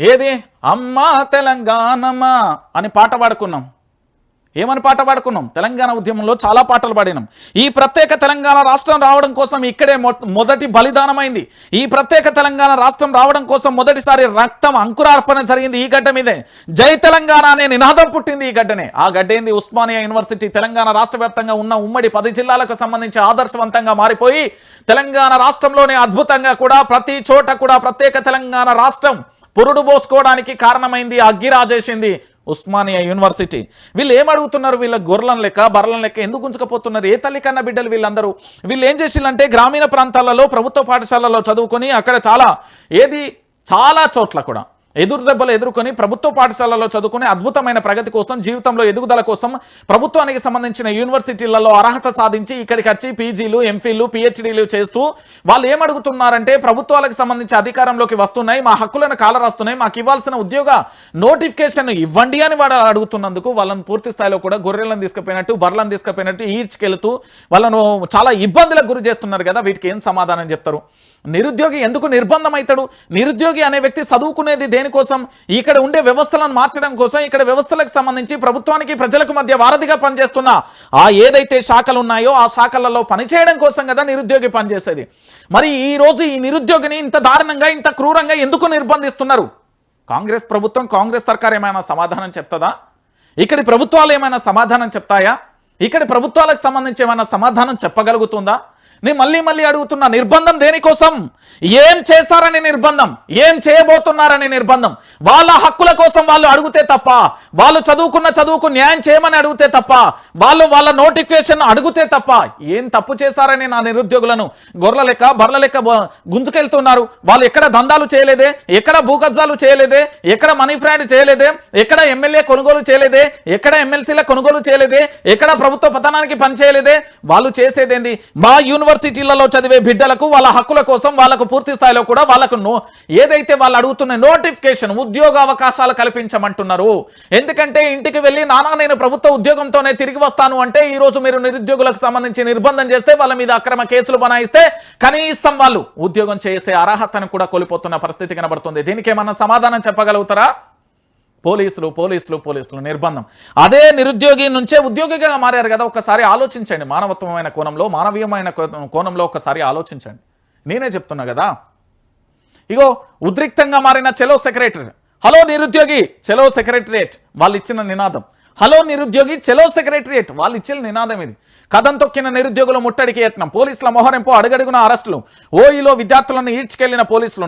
ఏది? అమ్మా తెలంగాణమా అని పాట పాడుకున్నాం. ఏమని పాట పాడుకున్నాం? తెలంగాణ ఉద్యమంలో చాలా పాటలు పాడినాం. ఈ ప్రత్యేక తెలంగాణ రాష్ట్రం రావడం కోసం ఇక్కడే మొ- మొదటి బలిదానమైంది. ఈ ప్రత్యేక తెలంగాణ రాష్ట్రం రావడం కోసం మొదటిసారి రక్తం అంకురార్పణ జరిగింది ఈ గడ్డ మీదే. జై తెలంగాణ అనే నినాదం పుట్టింది ఈ గడ్డనే. ఆ గడ్డ ఏంది? ఉస్మానియా యూనివర్సిటీ తెలంగాణ రాష్ట్ర వ్యాప్తంగా ఉన్న ఉమ్మడి పది జిల్లాలకు సంబంధించి ఆదర్శవంతంగా మారిపోయి తెలంగాణ రాష్ట్రంలోనే అద్భుతంగా కూడా ప్రతి చోట కూడా ప్రత్యేక తెలంగాణ రాష్ట్రం పురుడు పోసుకోవడానికి కారణమైంది అగ్గి రాజేసింది ఉస్మానియా యూనివర్సిటీ. వీళ్ళు ఏం అడుగుతున్నారు? వీళ్ళ గొర్రెలను లెక్క బర్రెలను లెక్క ఎందుకు ఉంచకపోతున్నారు? ఏ తల్లి కన్నా బిడ్డలు వీళ్ళందరూ? వీళ్ళు ఏం చేసిందంటే గ్రామీణ ప్రాంతాలలో ప్రభుత్వ పాఠశాలలో చదువుకొని అక్కడ చాలా ఏది చాలా చోట్ల కూడా ఎదురు దెబ్బలు ఎదుర్కొని ప్రభుత్వ పాఠశాలలో చదువుకుని అద్భుతమైన ప్రగతి కోసం జీవితంలో ఎదుగుదల కోసం ప్రభుత్వానికి సంబంధించిన యూనివర్సిటీలలో అర్హత సాధించి ఇక్కడికి వచ్చి పీజీలు ఎంఫీలు పిహెచ్డీలు చేస్తూ వాళ్ళు ఏమడుగుతున్నారంటే ప్రభుత్వాలకు సంబంధించి అధికారంలోకి వస్తున్నాయి మా హక్కులను కాలరాస్తున్నాయి మాకు ఇవ్వాల్సిన ఉద్యోగ నోటిఫికేషన్ ఇవ్వండి అని వాడు అడుగుతున్నందుకు వాళ్ళని పూర్తి స్థాయిలో కూడా గొర్రెలను తీసుకుపోయినట్టు బర్రలను తీసుకుపోయినట్టు ఈడ్చుకెళ్తూ వాళ్ళను చాలా ఇబ్బందులకు గురి చేస్తున్నారు కదా వీటికి ఏం సమాధానం చెప్తారు? నిరుద్యోగి ఎందుకు నిర్బంధం అవుతాడు? నిరుద్యోగి అనే వ్యక్తి చదువుకునేది దేనికోసం ఇక్కడ ఉండే వ్యవస్థలను మార్చడం కోసం ఇక్కడ వ్యవస్థలకు సంబంధించి ప్రభుత్వానికి ప్రజలకు మధ్య వారధిగా పనిచేస్తున్న ఆ ఏదైతే శాఖలు ఉన్నాయో ఆ శాఖలలో పనిచేయడం కోసం కదా నిరుద్యోగి పనిచేసేది. మరి ఈ రోజు ఈ నిరుద్యోగిని ఇంత దారుణంగా ఇంత క్రూరంగా ఎందుకు నిర్బంధిస్తున్నారు? కాంగ్రెస్ ప్రభుత్వం కాంగ్రెస్ సర్కార్ ఏమైనా సమాధానం చెప్తుందా? ఇక్కడి ప్రభుత్వాలు ఏమైనా సమాధానం చెప్తాయా? ఇక్కడి ప్రభుత్వాలకు సంబంధించి ఏమైనా సమాధానం చెప్పగలుగుతుందా? నేను మళ్ళీ మళ్ళీ అడుగుతున్నా నిర్బంధం దేనికోసం? ఏం చేశారని నిర్బంధం? ఏం చేయబోతున్నారని నిర్బంధం? వాళ్ళ హక్కుల కోసం వాళ్ళు అడిగితే తప్ప వాళ్ళు చదువుకున్న చదువుకు న్యాయం చేయమని అడిగితే తప్ప వాళ్ళు వాళ్ళ నోటిఫికేషన్ అడిగితే తప్ప ఏం తప్పు చేశారని నా నిరుద్యోగులను గొర్రెల లెక్క బర్రెల లెక్క గుంజుకెళ్తున్నారు. వాళ్ళు ఎక్కడ దందాలు చేయలేదే? ఎక్కడ భూకబ్జాలు చేయలేదే? ఎక్కడ మనీ ఫ్రాడ్ చేయలేదే? ఎక్కడ ఎమ్మెల్యే కొనుగోలు చేయలేదే? ఎక్కడ ఎమ్మెల్సీల కొనుగోలు చేయలేదే? ఎక్కడ ప్రభుత్వ పతనానికి పనిచేయలేదే వాళ్ళు చేసేదేంది? మా యూనివర్సిటీలలో చదివే బిడ్డలకు వాళ్ళ హక్కుల కోసం వాళ్ళకు పూర్తి స్థాయిలో కూడా వాళ్ళకు ఏదైతే వాళ్ళు అడుగుతున్న నోటిఫికేషన్ ఉద్యోగ అవకాశాలు కల్పించమంటున్నారు. ఎందుకంటే ఇంటికి వెళ్ళి నానా నేను ప్రభుత్వ ఉద్యోగంతోనే తిరిగి వస్తాను అంటే ఈ రోజు మీరు నిరుద్యోగులకు సంబంధించి నిర్బంధం చేస్తే వాళ్ళ మీద అక్రమ కేసులు బనాయిస్తే కనీసం వాళ్ళు ఉద్యోగం చేసే అర్హతను కూడా కోల్పోతున్న పరిస్థితి కనబడుతుంది. దీనికి ఏమన్నా సమాధానం చెప్పగలుగుతారా? పోలీసులు పోలీసులు పోలీసులు నిర్బంధం. అదే నిరుద్యోగి నుంచే ఉద్యోగిగా మారారు కదా ఒకసారి ఆలోచించండి. మానవత్వమైన కోణంలో మానవీయమైన కోణంలో ఒకసారి ఆలోచించండి. నేనే చెప్తున్నా కదా. ఇగో ఉద్రిక్తంగా మారిన చెలో సెక్రటరీ. హలో నిరుద్యోగి చెలో సెక్రటరియట్ వాళ్ళు ఇచ్చిన నినాదం. హలో నిరుద్యోగి చెలో సెక్రటరియట్ వాళ్ళు ఇచ్చిన నినాదం ఇది. కథం తొక్కిన నిరుద్యోగుల ముట్టడికి యత్నం. పోలీసుల మొహరింపు అడుగడుగున అరెస్టులు. ఓఈలో విద్యార్థులను ఈడ్చుకెళ్ళిన పోలీసులు